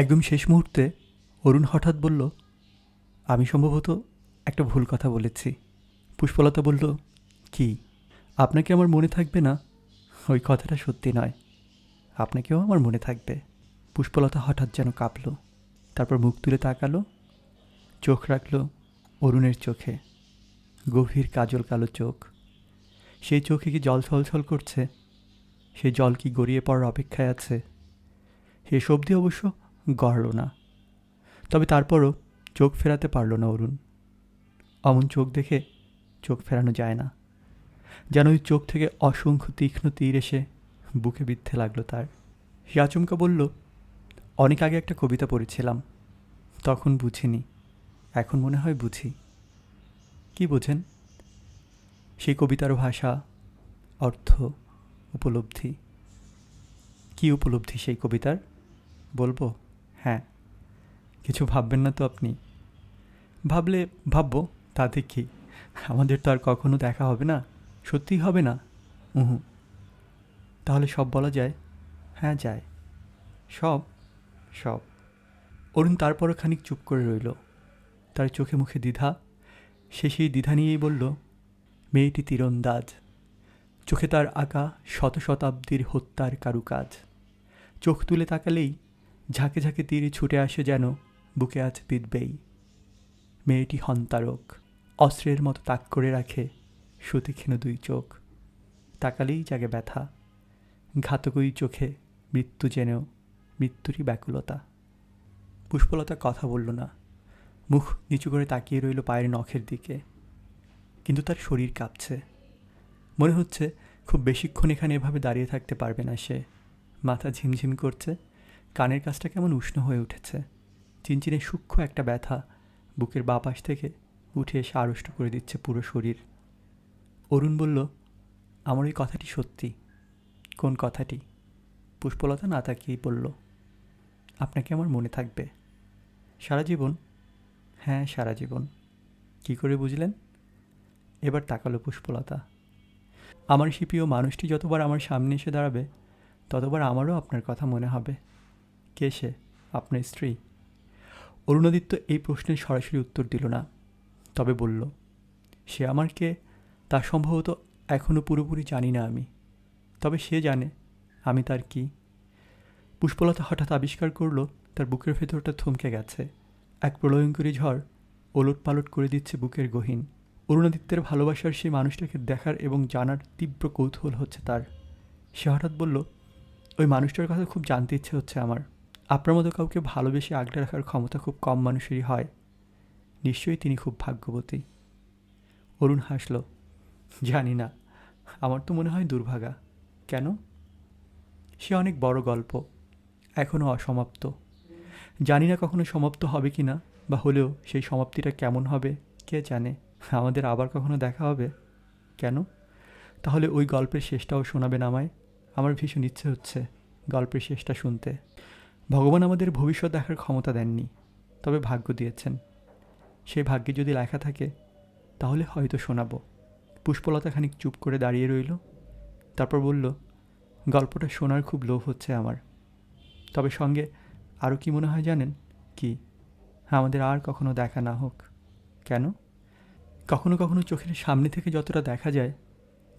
একদম শেষ মুহূর্তে অরুণ হঠাৎ বলল, আমি সম্ভবত একটা ভুল কথা বলেছি। পুষ্পলতা বলল, কি? আপনাকে আমার মনে থাকবে না? ওই কথাটা সত্যি নয়। আপনাকেও আমার মনে থাকবে। পুষ্পলতা হঠাৎ যেন কাঁপল, তারপর মুখ তুলে তাকালো, চোখ রাখল অরুণের চোখে। গভীর কাজল কালো চোখ। সেই চোখে কি জল ছলছল করছে? সেই জল কি গড়িয়ে পড়ার অপেক্ষায় আছে? শেষ অবধি অবশ্য গড়ল না। তবে তারপরও চোখ ফেরাতে পারল না অরুণ। অমন চোখ দেখে চোখ ফেরানো যায় না। যেন ওই চোখ থেকে অসংখ্য তীক্ষ্ণ তীর এসে বুকে বিদ্ধে লাগল তার। সে আচমকা বলল, অনেক আগে একটা কবিতা পড়েছিলাম। তখন বুঝিনি। এখন মনে হয় বুঝি। কি বোঝেন? সেই কবিতার ভাষা, অর্থ, উপলব্ধি। কি উপলব্ধি সেই কবিতার? বলব? হ্যাঁ। কিছু ভাববেন না তো আপনি। ভাবলে ভাববো তাতে কি আমাদের তো আর কখনো দেখা হবে না। সত্যিই হবে না? উহু। তাহলে সব বলা যায়? হ্যাঁ যায়। সব? সব। অরুণ তারপরও খানিক চুপ করে রইল। তার চোখে মুখে দ্বিধা। সে সেই দ্বিধা নিয়েই বলল, মেয়েটি তীরন্দাজ। চোখে তার আঁকা শত শতাব্দীর হত্যার কারুকাজ। চোখ তুলে তাকালেই ঝাঁকে ঝাঁকে তীরে ছুটে আসে যেন বুকে আজ বিদবেই মেয়েটি হন্তারক, অস্ত্রের মতো তাক করে রাখে সুতীক্ষ্ণ দুই চোখ। তাকালেই জাগে ব্যথা। ঘাতকই চোখে মৃত্যু জেনেও মৃত্যুরই ব্যাকুলতা। পুষ্পলতা কথা বলল না। মুখ নিচু করে তাকিয়ে রইল পায়ের নখের দিকে। কিন্তু তার শরীর কাঁপছে। মনে হচ্ছে খুব বেশিক্ষণ এখানে এভাবে দাঁড়িয়ে থাকতে পারবে না সে। মাথা ঝিমঝিম করছে। কানের কাছটা কেমন উষ্ণ হয়ে উঠেছে। চিনচিনে সূক্ষ্ম একটা ব্যথা বুকের বাঁ পাশ থেকে উঠে এসে আড়ষ্ট করে দিচ্ছে পুরো শরীর। অরুণ বলল, আমার ওই কথাটি সত্যি। কোন কথাটি? পুষ্পলতা না তাকিয়েই বলল, আপনাকে আমার মনে থাকবে। সারা জীবন? হ্যাঁ সারা জীবন। কি করে বুঝলেন? এবার তাকালো পুষ্পলতা। আমার প্রিয় মানুষটি যতবার আমার সামনে এসে দাঁড়াবে, ততবার আমারও আপনার কথা মনে হবে। কে সে? আপনার স্ত্রী? অরুণাদিত্য এই প্রশ্নের সরাসরি উত্তর দিল না, তবে বলল, সে আমার কে? তা সম্ভবত এখনও পুরোপুরি জানি না আমি। তবে সে জানে, আমি তার কি? পুষ্পলতা হঠাৎ আবিষ্কার করল, তার বুকের ভেতরটা থমকে গেছে। এক প্রলয়ঙ্করী ঝড় ওলট পালট করে দিচ্ছে বুকের গহীন। অরুণাদিত্যের ভালোবাসার সেই মানুষটাকে দেখার এবং জানার তীব্র কৌতূহল হচ্ছে তার। সে হঠাৎ বলল, ওই মানুষটার কথা খুব জানতে ইচ্ছে হচ্ছে আমার। আপনার মতো কাউকে ভালোবেসে আগলে রাখার ক্ষমতা খুব কম মানুষেরই হয়। নিশ্চয়ই তিনি খুব ভাগ্যবতী। অরুণ হাসল, জানি না, আমার তো মনে হয় দুর্ভাগা। কেন? সে অনেক বড় গল্প এখনও অসমাপ্ত। জানি না কখনো সমাপ্ত হবে কি না, বা হলেও সেই সমাপ্তিটা কেমন হবে, কে জানে? আমাদের আবার কখনো দেখা হবে? কেন? তাহলে ওই গল্পের শেষটাও শোনাবেন আমায়। আমার ভীষণ ইচ্ছে হচ্ছে গল্পের শেষটা শুনতে। ভগবান আমাদের ভবিষ্যৎ দেখার ক্ষমতা দেননি, তবে ভাগ্য দিয়েছেন। সেই ভাগ্যে যদি লেখা থাকে, তাহলে হয়তো শোনাবো। পুষ্পলতা খানিক চুপ করে দাঁড়িয়ে রইল, তারপর বলল, গল্পটা শোনার খুব লোভ হচ্ছে আমার। তবে সঙ্গে আরও কি মনে হয় জানেন? কি? আমাদের আর কখনো দেখা না হোক। কেন? কখনো কখনো চোখের সামনে থেকে যতটা দেখা যায়,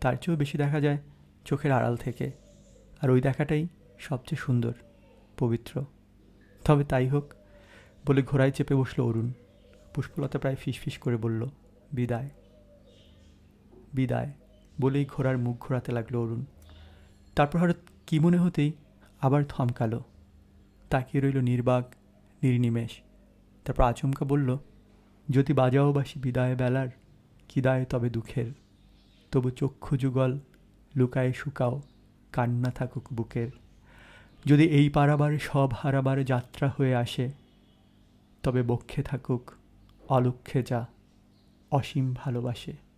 তার চেয়েও বেশি দেখা যায় চোখের আড়াল থেকে। আর ওই দেখাটাই সবচেয়ে সুন্দর। পবিত্র। তবে তাই হোক, বলে ঘোড়ায় চেপে বসল অরুণ। পুষ্পলতা প্রায় ফিসফিস করে বলল, বিদায়। বিদায়, বলেই ঘোড়ার মুখ ঘোরাতে লাগল অরুণ। তারপর হঠাৎ কী মনে হতেই আবার থমকালো। তাকিয়ে রইল নির্বাক, নির্নিমেষ। তারপর আচমকা বলল, যদি বাজাও বাসি বিদায় বেলার, কি দায় তবে দুঃখের। তবু চক্ষু যুগল, লুকায় শুকাও, কান্না থাকুক বুকের। যদি এই পারাবার সব হারাবার যাত্রা হয়ে আসে, তবে বক্ষে থাকুক অলক্ষে যা অসীম ভালোবাসে।